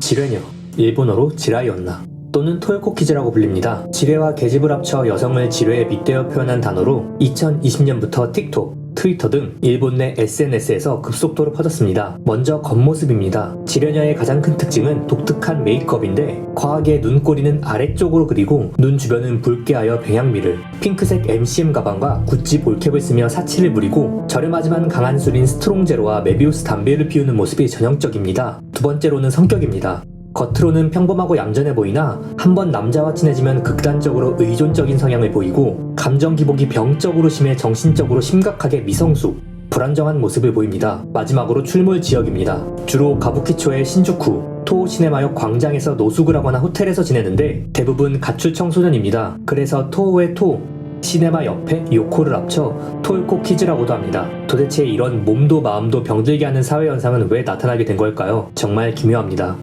지뢰녀, 일본어로 지라이언나 또는 토요코키즈라고 불립니다. 지뢰와 계집을 합쳐 여성을 지뢰에 빗대어 표현한 단어로 2020년부터 틱톡, 트위터 등 일본 내 SNS에서 급속도로 퍼졌습니다. 먼저 겉모습입니다. 지뢰녀의 가장 큰 특징은 독특한 메이크업인데 과하게 눈꼬리는 아래쪽으로 그리고 눈 주변은 붉게 하여 병양미를 핑크색 MCM 가방과 구찌 볼캡을 쓰며 사치를 부리고 저렴하지만 강한 술인 스트롱제로와 메비우스 담배를 피우는 모습이 전형적입니다. 두 번째로는 성격입니다. 겉으로는 평범하고 얌전해 보이나 한번 남자와 친해지면 극단적으로 의존적인 성향을 보이고 감정 기복이 병적으로 심해 정신적으로 심각하게 미성숙 불안정한 모습을 보입니다. 마지막으로 출몰 지역입니다. 주로 가부키초의 신주쿠, 토 시네마역 광장에서 노숙을 하거나 호텔에서 지내는데 대부분 가출 청소년입니다. 그래서 토호의 토, 시네마 옆에 요코를 합쳐 토요코 키즈라고도 합니다. 도대체 이런 몸도 마음도 병들게 하는 사회 현상은 왜 나타나게 된 걸까요? 정말 기묘합니다.